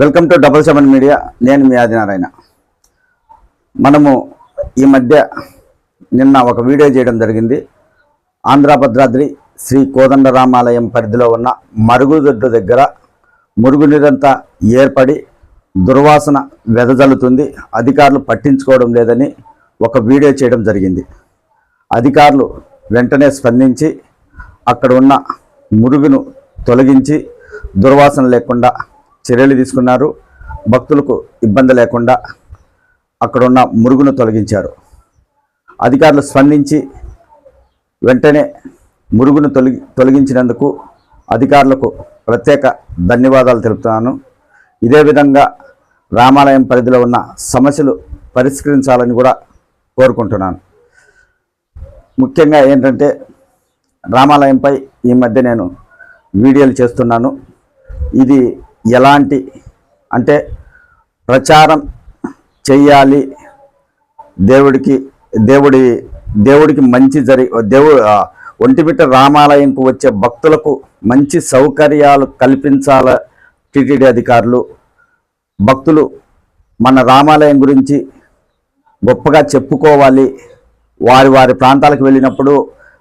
Welcome to double seven media. నేను మీ ఆదినారాయణ. మనము ఈ మధ్య నిన్న ఒక వీడియో చేయడం జరిగింది. ఆంధ్రభద్రాద్రి శ్రీ కోదండరామాలయం పరిధిలో ఉన్న మరుగుదొడ్డు దగ్గర మురుగునీరంతా ఏర్పడి దుర్వాసన వెదజల్లుతుంది. అధికారులు పట్టించుకోవడం లేదని ఒక వీడియో చేయడం జరిగింది. అధికారులు వెంటనే స్పందించి అక్కడ ఉన్న మురుగును తొలగించి దుర్వాసన లేకుండా చర్యలు తీసుకున్నారు. భక్తులకు ఇబ్బంది లేకుండా అక్కడున్న మురుగును తొలగించారు. అధికారులు స్పందించి వెంటనే మురుగును తొలగి తొలగించినందుకు అధికారులకు ప్రత్యేక ధన్యవాదాలు తెలుపుతున్నాను. ఇదే విధంగా రామాలయం పరిధిలో ఉన్న సమస్యలు పరిష్కరించాలని కూడా కోరుకుంటున్నాను. ముఖ్యంగా ఏంటంటే రామాలయంపై ఈ మధ్య నేను వీడియోలు చేస్తున్నాను. ఇది ఎలాంటి అంటే ప్రచారం చెయ్యాలి. దేవుడికి దేవుడి దేవుడికి మంచి జరి దేవుడు ఆ, ఒంటిమిట్ట రామాలయంకు వచ్చే భక్తులకు మంచి సౌకర్యాలు కల్పించాల టీటీడీ అధికారులు. భక్తులు మన రామాలయం గురించి గొప్పగా చెప్పుకోవాలి. వారి వారి ప్రాంతాలకు వెళ్ళినప్పుడు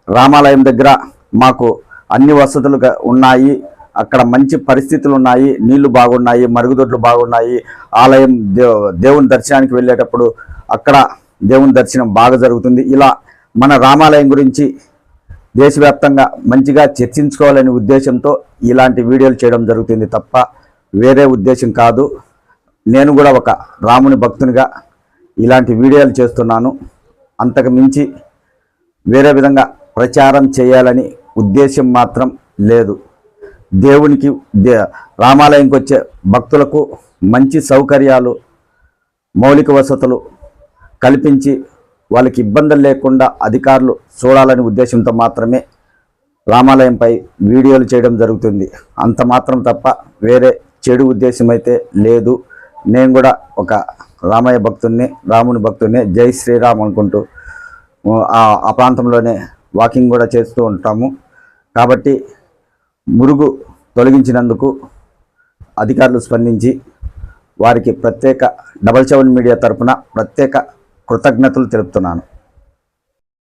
రామాలయం దగ్గర మాకు అన్ని వసతులు ఉన్నాయి. అక్కడ మంచి పరిస్థితులు ఉన్నాయి నీళ్ళు బాగున్నాయి మరుగుదొడ్లు బాగున్నాయి. ఆలయం దేవుని దర్శనానికి వెళ్ళేటప్పుడు అక్కడ దేవుని దర్శనం బాగా జరుగుతుంది. ఇలా మన రామాలయం గురించి దేశవ్యాప్తంగా మంచిగా చర్చించుకోవాలనే ఉద్దేశంతో ఇలాంటి వీడియోలు చేయడం జరుగుతుంది తప్ప వేరే ఉద్దేశం కాదు. నేను కూడా ఒక రాముని భక్తునిగా ఇలాంటి వీడియోలు చేస్తున్నాను. అంతకు మించి వేరే విధంగా ప్రచారం చేయాలని ఉద్దేశం మాత్రం లేదు. దేవునికి దే రామాలయంకి వచ్చే భక్తులకు మంచి సౌకర్యాలు మౌలిక వసతులు కల్పించి వాళ్ళకి ఇబ్బందులు లేకుండా అధికారులు చూడాలనే ఉద్దేశంతో మాత్రమే రామాలయంపై వీడియోలు చేయడం జరుగుతుంది. అంత మాత్రం తప్ప వేరే చెడు ఉద్దేశం అయితే లేదు. నేను కూడా ఒక రామయ్య భక్తుడిని రాముని భక్తుడిని జై శ్రీరామ్ అనుకుంటూ ఆ ఆ ప్రాంతంలోనే వాకింగ్ కూడా చేస్తూ ఉంటాము. కాబట్టి మురుగు తొలగించినందుకు అధికారులు స్పందించి వారికి ప్రత్యేక డబల్ సెవెన్ మీడియా తరపున ప్రత్యేక కృతజ్ఞతలు తెలుపుతున్నాను.